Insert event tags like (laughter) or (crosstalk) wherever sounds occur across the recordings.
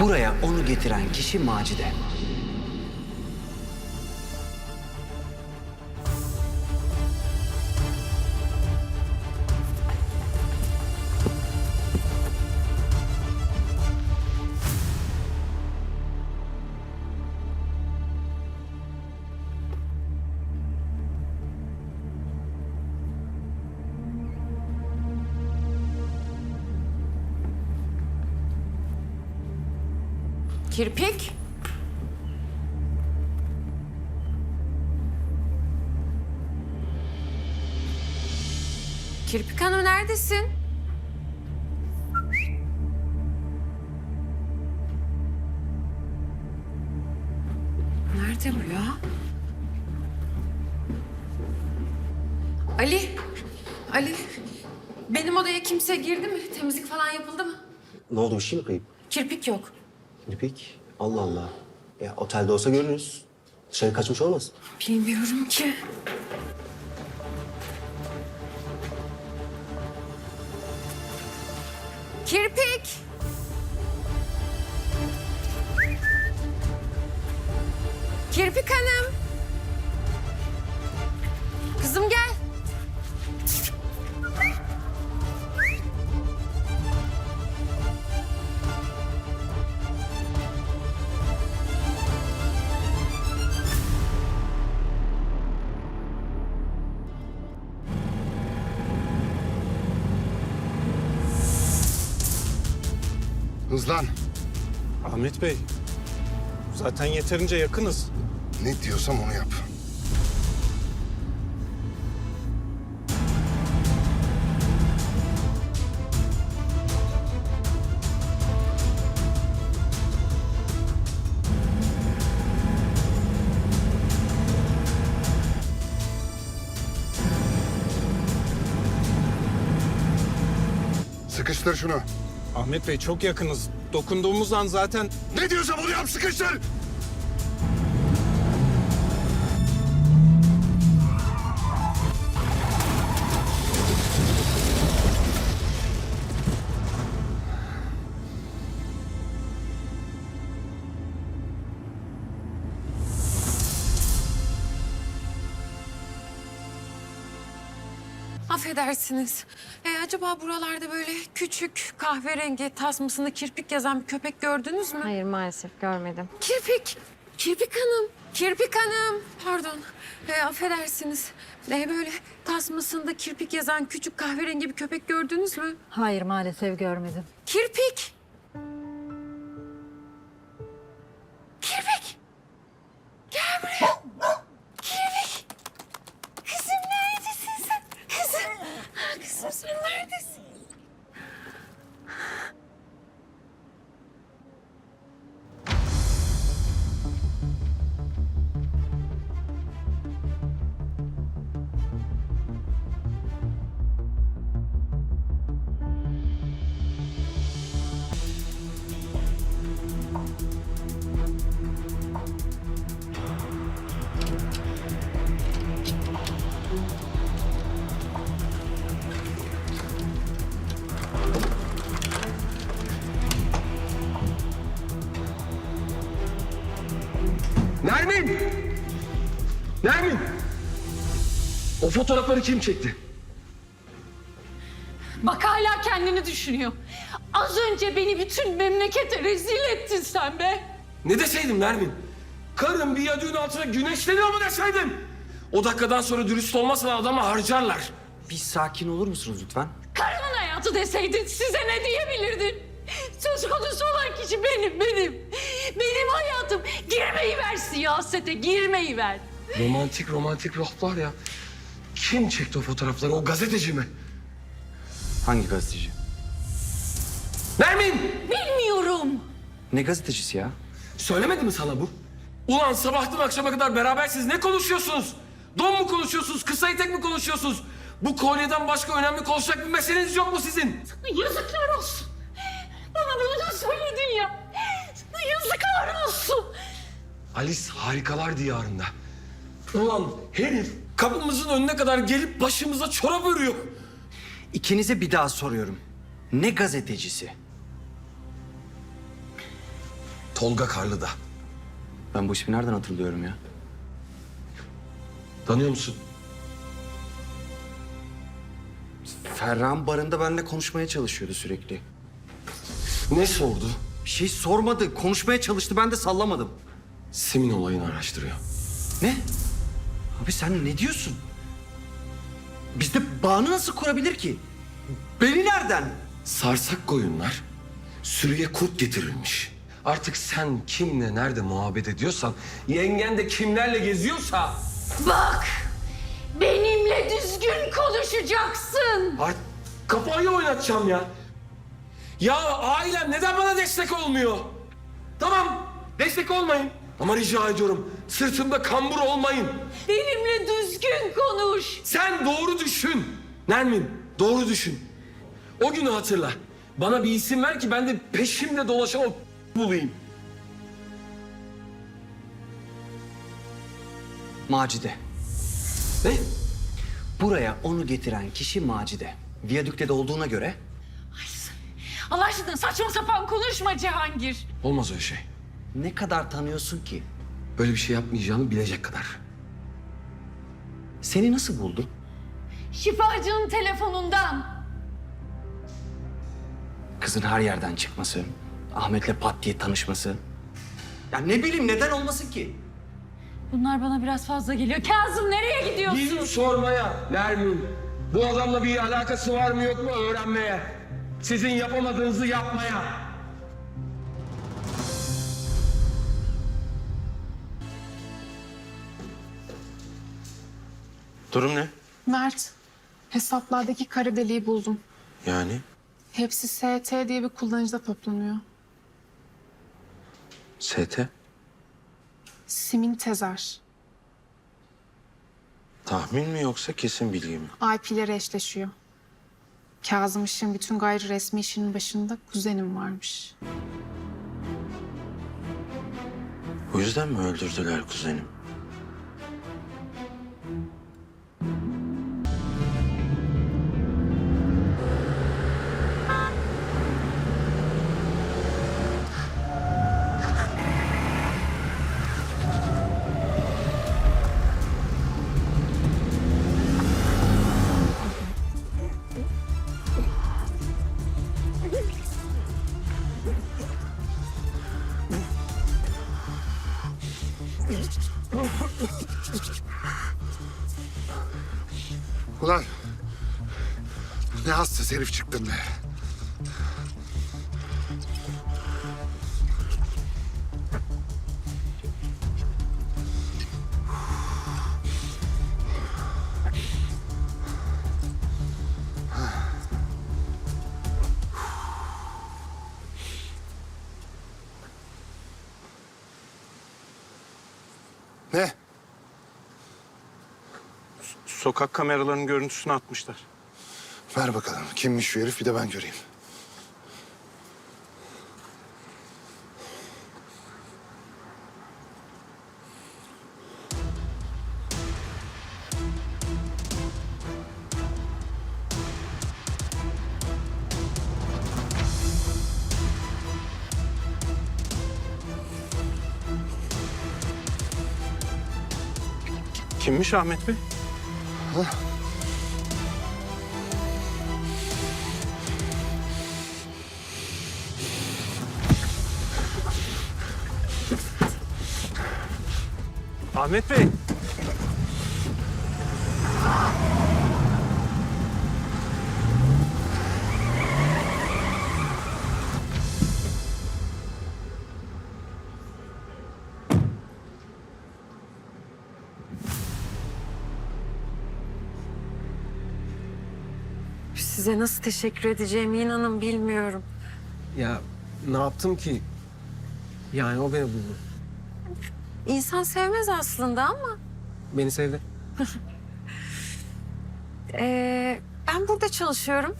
Buraya onu getiren kişi Macide. Kirpik? Kirpik Hanım neredesin? Nerede bu ya? Ali, Ali. Benim odaya kimse girdi mi? Temizlik falan yapıldı mı? Ne oldu bir şey mi kayıp? Kirpik yok. Kirpik. Allah Allah. Ya otelde olsa görürüz. Dışarı kaçmış olmaz. Bilmiyorum ki. Kirpik. Kirpik Hanım. Kızım gel. Hızlan. Ahmet Bey, zaten yeterince yakınız. Ne diyorsam onu yap. Sıkıştır şunu. Ahmet Bey çok yakınız. Dokunduğumuz an zaten Ne diyorsam onu yap sıkıştır. Affedersiniz. E, acaba buralarda böyle küçük kahverengi tasmasında kirpik yazan bir köpek gördünüz mü? Hayır maalesef görmedim. Kirpik. Kirpik Hanım. Kirpik Hanım. Pardon. E, affedersiniz. E, böyle tasmasında kirpik yazan küçük kahverengi bir köpek gördünüz mü? Hayır maalesef görmedim. Kirpik. Nermin! Nermin! O fotoğrafları kim çekti? Bak hala kendini düşünüyor. Az önce beni bütün memlekete rezil ettin sen be. Ne deseydim Nermin? Karım bir yadığın altına güneşleniyor mu deseydim? O dakikadan sonra dürüst olmasan adamı harcarlar. Bir sakin olur musunuz lütfen? Karımın hayatı deseydin size ne diyebilirdin? Söz konusu olan kişi benim, benim. Benim hayatım. Girmeyi ver siyasete, girmeyi ver. Romantik romantik laflar ya. Kim çekti o fotoğrafları? O gazeteci mi? Hangi gazeteci? Nermin! Bilmiyorum. Ne gazetecisi ya? Söylemedi mi sana bu? Ulan sabahtan akşama kadar berabersiniz. Ne konuşuyorsunuz? Don mu konuşuyorsunuz? Kısa etek mi konuşuyorsunuz? Bu kolyeden başka önemli konuşacak bir meseleniz yok mu sizin? Yazıklar Alice harikalar diyarında. Ulan herif kapımızın önüne kadar gelip başımıza çorap örüyor. İkinize bir daha soruyorum. Ne gazetecisi? Tolga Karlı'da. Ben bu ismi nereden hatırlıyorum ya? Tanıyor musun? Ferran barında benimle konuşmaya çalışıyordu sürekli. Ne sordu? Bir şey sormadı. Konuşmaya çalıştı. Ben de sallamadım. Simin olayını araştırıyor. Ne? Abi sen ne diyorsun? Bizde bağını nasıl kurabilir ki? Beni nereden? Sarsak koyunlar sürüye kurt getirilmiş. Artık sen kimle nerede muhabbet ediyorsan, yengen de kimlerle geziyorsa... Bak! Benimle düzgün konuşacaksın. Ay, kafayı oynatacağım ya. Ya ailem neden bana destek olmuyor? Tamam, destek olmayın. Ama rica ediyorum, sırtımda kambur olmayın. Benimle düzgün konuş. Sen doğru düşün. Nermin, doğru düşün. O günü hatırla. Bana bir isim ver ki ben de peşimde dolaşan o (laughs) bulayım. Macide. Ne? Buraya onu getiren kişi Macide. Viyadükte de olduğuna göre Allah aşkına saçma sapan konuşma Cihangir. Olmaz öyle şey. Ne kadar tanıyorsun ki? Böyle bir şey yapmayacağını bilecek kadar. Seni nasıl buldu? Şifacının telefonundan. Kızın her yerden çıkması, Ahmet'le pat diye tanışması. Ya ne bileyim neden olmasın ki? Bunlar bana biraz fazla geliyor. Kazım nereye gidiyorsun? Bizim sormaya Nermin. Bu adamla bir alakası var mı yok mu öğrenmeye. Sizin yapamadığınızı yapmaya. Durum ne? Mert, hesaplardaki kara deliği buldum. Yani Hepsi ST diye bir kullanıcıda toplanıyor. ST Simin Tezer. tahmin mi yoksa kesin bilgi mi? IP'leri eşleşiyor. Kazım işin bütün gayri resmi işinin başında kuzenim varmış. Bu yüzden mi öldürdüler kuzenim? Ne hasta herif çıktın be. Ne? Sokak kameralarının görüntüsünü atmışlar. Ver bakalım kimmiş şu herif bir de ben göreyim. Kimmiş Ahmet Bey? Ahmet Bey. Size nasıl teşekkür edeceğimi inanın bilmiyorum. Ya ne yaptım ki? Yani o beni buldu. İnsan sevmez aslında ama Beni sevdi. (laughs) ee, ben burada çalışıyorum.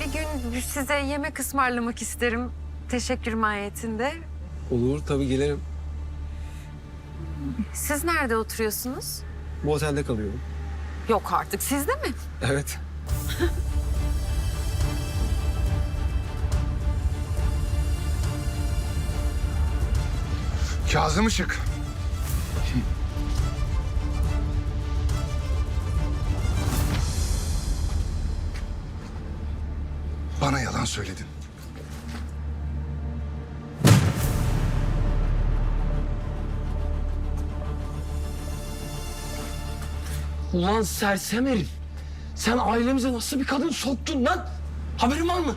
Bir gün size yemek ısmarlamak isterim. Teşekkür mahiyetinde. Olur tabii gelirim. Siz nerede oturuyorsunuz? Bu otelde kalıyorum. Yok artık sizde mi? Evet. (laughs) Kazım Işık. Bana yalan söyledin. Ulan sersem herif. Sen ailemize nasıl bir kadın soktun lan? Haberin var mı?